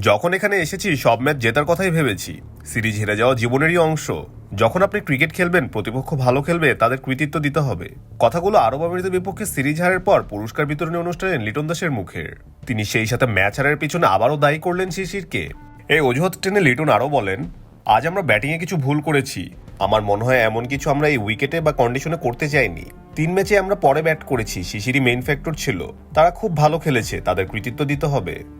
যখন এখানে এসেছি, সব ম্যাচ জেতার কথাই ভেবেছি। সিরিজ হেরে যাওয়া জীবনেরই অংশ। যখন আপনি ক্রিকেট খেলবেন, প্রতিপক্ষ ভালো খেলবে, তাদের কৃতিত্ব দিতে হবে। কথাগুলো আরব আমিরাতের বিপক্ষে সিরিজ হারের পর পুরস্কার বিতরণী অনুষ্ঠানে লিটন দাসের মুখের। তিনি সেই সাথে ম্যাচ হারের পিছনে আবারও দায়ী করলেন শিশিরকে। এই অজুহাত টেনে লিটন আরও বলেন, আজ আমরা ব্যাটিংয়ে কিছু ভুল করেছি। আমার মনে হয় এমন কিছু আমরা এই উইকেটে বা কন্ডিশনে করতে চাইনি। তিন ম্যাচে আমরা পরে ব্যাট করেছি, শিশিরই মেইন ফ্যাক্টর ছিল। তারা খুব ভালো খেলেছে, তাদের কৃতিত্ব দিতে হবে।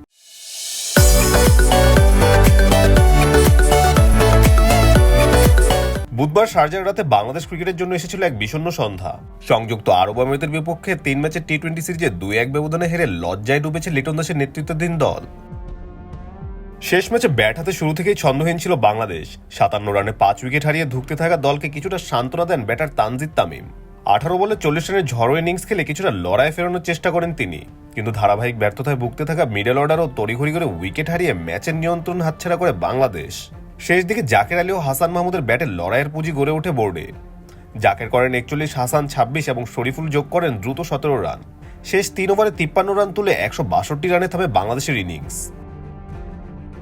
বুধবার শারজার রাতে বাংলাদেশ ক্রিকেটের জন্য এসেছিল এক বিষণ্ণ সন্ধ্যা। সংযুক্ত আরব আমিরাতের বিপক্ষে তিন ম্যাচের টি টোয়েন্টি সিরিজে দুই এক ব্যবধানে হেরে লজ্জায় ডুবেছে লিটন দাসের নেতৃত্বাধীন দল। শেষ ম্যাচে ব্যাট হাতে শুরু থেকেই ছন্দহীন ছিল বাংলাদেশ। সাতান্ন রানে পাঁচ উইকেট হারিয়ে ধুঁকতে থাকা দলকে কিছুটা সান্ত্বনা দেন ব্যাটার তানজিদ তামিম। আঠারো বলে চল্লিশ রানের ঝড়ো ইনিংস খেলে কিছুটা লড়াই ফেরানোর চেষ্টা করেন তিনি। কিন্তু ধারাবাহিক ব্যর্থতায় ভুগতে থাকা মিডল অর্ডার ও তড়িঘড়ি করে উইকেট হারিয়ে ম্যাচের নিয়ন্ত্রণ হাতছাড়া করে বাংলাদেশ। শেষ দিকে জাকের আলী ও হাসান মাহমুদের ব্যাটে লড়াইয়ের পুঁজি গড়ে ওঠে বোর্ডে। জাকের করেন একচল্লিশ, হাসান ছাব্বিশ এবং শরীফুল যোগ করেন দ্রুত সতেরো রান। শেষ তিন ওভারে তিপ্পান্ন রান তুলে একশো বাষট্টি রানে থামে বাংলাদেশের ইনিংস।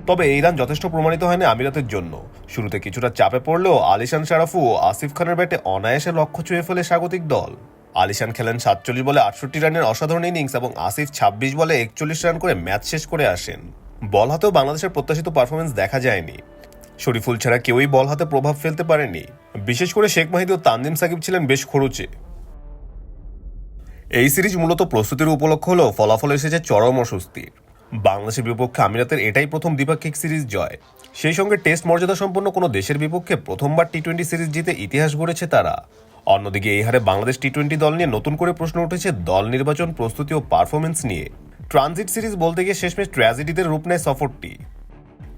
তবে এই রান যথেষ্ট প্রমাণিত হয়নি আমিরাতের জন্য। শুরুতে কিছুটা চাপে পড়লেও আলিশান শারাফু ও আসিফ খানের ব্যাটে অনায়াসে লক্ষ্য ছুঁয়ে ফেলে স্বাগতিক দল। আলিশান খেলেন সাতচল্লিশ বলে আটষট্টি রানের অসাধারণ ইনিংস এবং আসিফ ছাব্বিশ বলে একচল্লিশ রান করে ম্যাচ শেষ করে আসেন। বল হাতেও বাংলাদেশের প্রত্যাশিত পারফরমেন্স দেখা যায়নি। শরীফুল ছাড়া কেউই বল হাতে প্রভাব ফেলতে পারেনি। বিশেষ করে শেখ মাহিদি ও তানজিম সাকিব ছিলেন বেশ খরচে। এই সিরিজ মূলত প্রস্তুতির উপলক্ষ হলেও ফলাফল এসেছে চরম অস্বস্তির। বাংলাদেশের বিপক্ষে আমিরাতের এটাই প্রথম দ্বিপাক্ষিক সিরিজ জয়। সেই সঙ্গে টেস্ট মর্যাদা সম্পন্ন কোনো দেশের বিপক্ষে প্রথমবার টি টোয়েন্টি সিরিজ জিতে ইতিহাস গড়েছে তারা। অন্যদিকে এই হারে বাংলাদেশ টি টোয়েন্টি দল নিয়ে নতুন করে প্রশ্ন উঠেছে দল নির্বাচন প্রস্তুতি ও পারফরমেন্স নিয়ে। ট্রানজিট সিরিজ বলতে গিয়ে শেষমেশ ট্র্যাজেডিদের রূপ নেয় সফরটি।